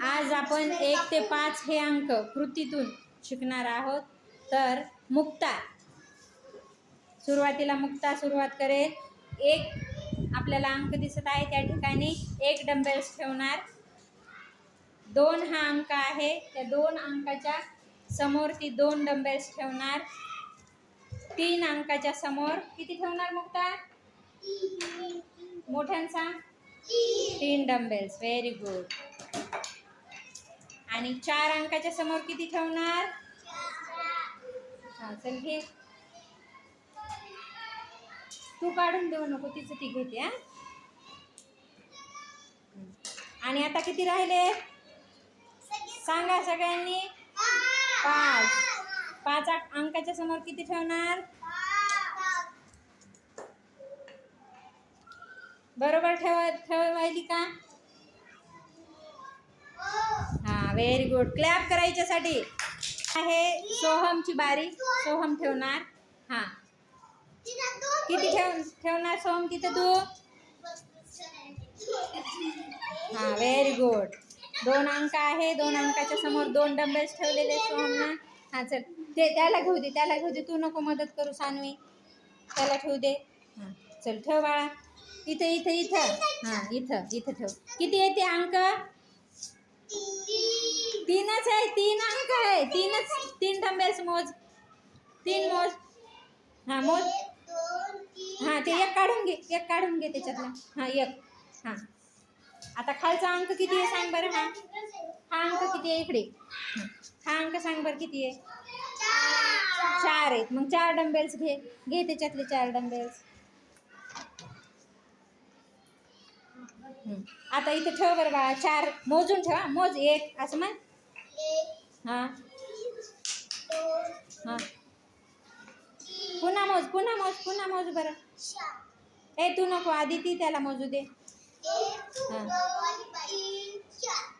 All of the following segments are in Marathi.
आज आपण एक ते पाच हे अंक कृतीतून शिकणार आहोत. तर मुक्ता. सुरुवातीला मुक्ता सुरुवात करेल. एक आपल्याला अंक दिसत आहे त्या ठिकाणी. एक डंबेल्स ठेवणार. दोन हा अंक आहे. त्या दोन अंकाच्या समोर ती दोन डंबेल्स ठेवणार. तीन अंकाच्या समोर किती ठेवणार मुक्ता? मोठ्यांचा? तीन डंबेल्स. व्हेरी गुड आणि चार अंकाच्या समोर किती ठेवणार? हा चल घे. तू काढून देऊ नको तिचं ती घेते हा. आणि आता किती राहिले? सांगा सगळ्यांनी. पाच. पाच आठ अंकाच्या समोर किती ठेवणार? बरोबर ठेव ठेवायली का? व्हेरी गुड क्लॅप करायच्यासाठी. आहे सोहमची बारी. सोहम ठेवणार. हा. किती ठेव ठेवणार सोहम? तिथं तू? हा व्हेरी गुड दोन अंक आहे. दोन अंकाच्या समोर दोन डंबेल्स ठेवलेले सोहमना. हा चल. ते त्याला घेऊ दे त्याला घेऊ दे. तू नको मदत करू सानवी. त्याला ठेवू दे. हा चल ठेव बाळा. इथं इथं इथं. हा इथं इथं ठेव. किती येते अंक? तीनच आहे तीन अंक आहे. तीनच तीन डंबेल्स मोज. तीन मोज. हा मोज. हा ते एक काढून घे एक काढून घे त्याच्यातला. हा एक. हा. आता खालचा अंक किती आहे सांग बरं हा. हा अंक किती आहे इकडे. हा अंक सांग बरं किती आहे. चार आहेत. मग चार डंबेल्स घे. घे त्याच्यातले चार डंबेल्स. आता इथं ठेव बरं बाळा. चार. मोजून ठेवा मोज एक. असं म्हण. हां. हां. पुन्हा मोज पुन्हा मोज पुन्हा मोज बरं. ए तू नको आधी ती त्याला मोजू दे.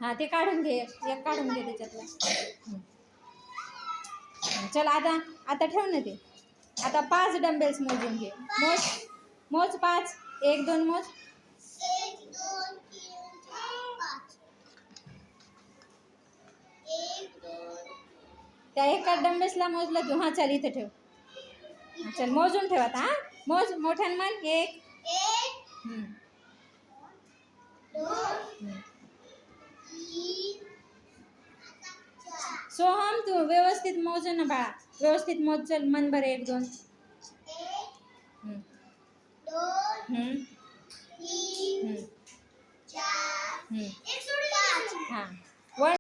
हां. ते काढून घे एक काढून घे त्याच्यातला. चल आता आता ठेव ना ते. आता पाच डंबेल्स मोजून घे. मोज मोज पाच एक दोन मोज. त्या एका डंबेल्सला मोजलं तू हां चल इथं ठेव. हां, चल मोजून ठेव आता हां. मोज मोठ्यान म्हण एक. सोहम तू व्यवस्थित मोज ना बाळा. व्यवस्थित मोज चल मन बरं एक दोन. हं, हं, हं, हं. हां